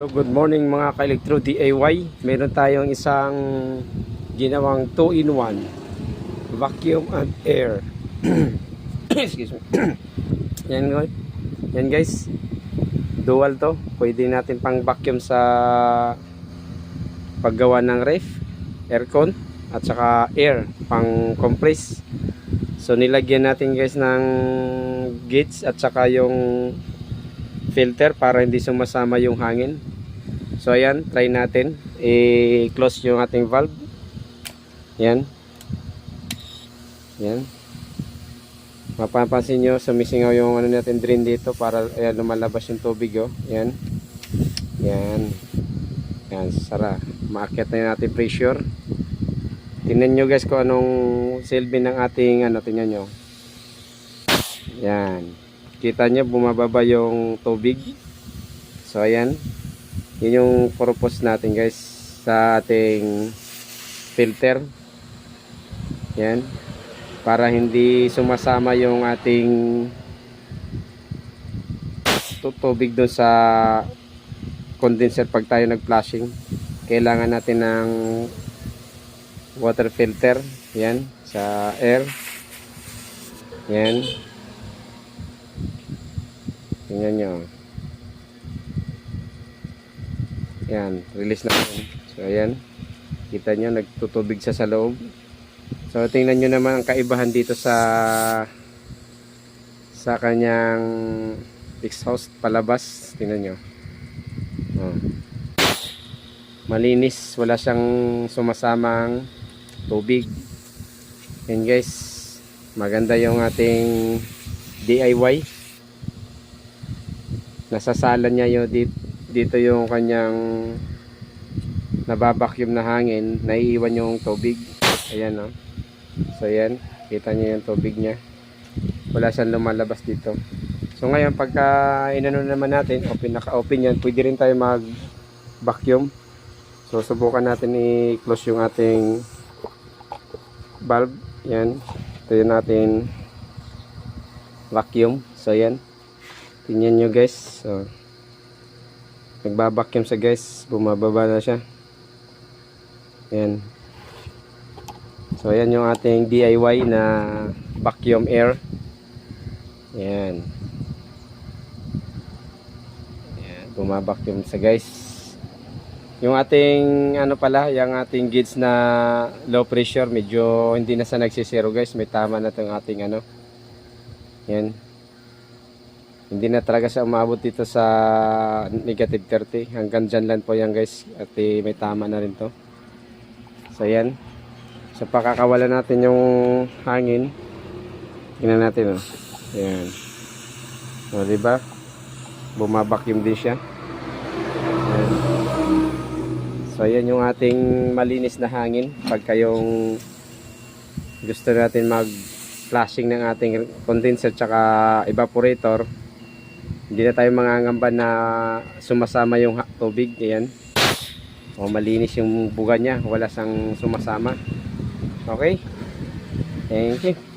So, Good morning mga ka-electro DIY. Meron tayong isang ginawang 2-in-1 vacuum and air. Excuse me. Yan guys. Yan guys. Dual to. Pwede natin pang vacuum sa paggawa ng ref, aircon at saka air pang compress. So nilagyan natin guys ng gates at saka yung filter para hindi sumasama yung hangin. So ayan, try natin. I-close yung ating valve. Yan. Yan. Mapapansin nyo, sumisingaw yung ano natin drain dito para ayan, lumalabas yung tubig oh. Yan. Yan. Yan, sara. Maakyat na yung ating pressure. Tingnan nyo guys kung anong silbi ng ating ano, tingnan nyo. Yan. Kita nyo, bumababa yung tubig. So, ayan. Yun yung purpose natin guys sa ating filter. Yan. Para hindi sumasama yung ating tu- tubig doon sa condenser pag tayo nag-flushing. Kailangan natin ng water filter. Yan. Sa air. Yan. Tingnan nyo. Yan, release natin. So, ayan. Kita nyo, nagtutubig siya sa loob. So, tingnan nyo naman ang kaibahan dito sa sa kanyang exhaust palabas. Tingnan nyo. Oh. Malinis. Wala siyang sumasamang tubig. Yan guys. Maganda yung ating DIY. Nasasalan niya yung dito dito yung kanyang nababacuum na hangin naiiwan yung tubig. Ayan o so ayan. Kita niyo yung tubig niya. Wala siyang lumalabas dito. So ngayon pagka inano naman natin open naka open yan pwede rin tayo mag vacuum so subukan natin i-close yung ating valve yan ito yung natin vacuum. So yan tingnan nyo guys. So nagbabacuum sa guys. Bumababa na siya. Yan so ayan yung ating DIY na vacuum air. Yan yan bumabacuum sa guys. Yung ating ano pala yung ating gauge na low pressure medyo hindi na sa nagsisiro guys. May tama na itong ating ano. Yan hindi na talaga siya umabot dito sa negative 30 hanggang dyan lang po yan guys. At eh, may tama na rin to. So yan. Sa pakakawala natin yung hangin. Tingnan natin oh. yan o diba? Bumabakyum din siya. Yan. so yan yung ating malinis na hangin. Pagka yung gusto natin mag flashing ng ating condenser tsaka evaporator hindi na tayo mangangamba na sumasama yung tubig ayan. O malinis yung buga niya wala sang sumasama. Okay? Thank you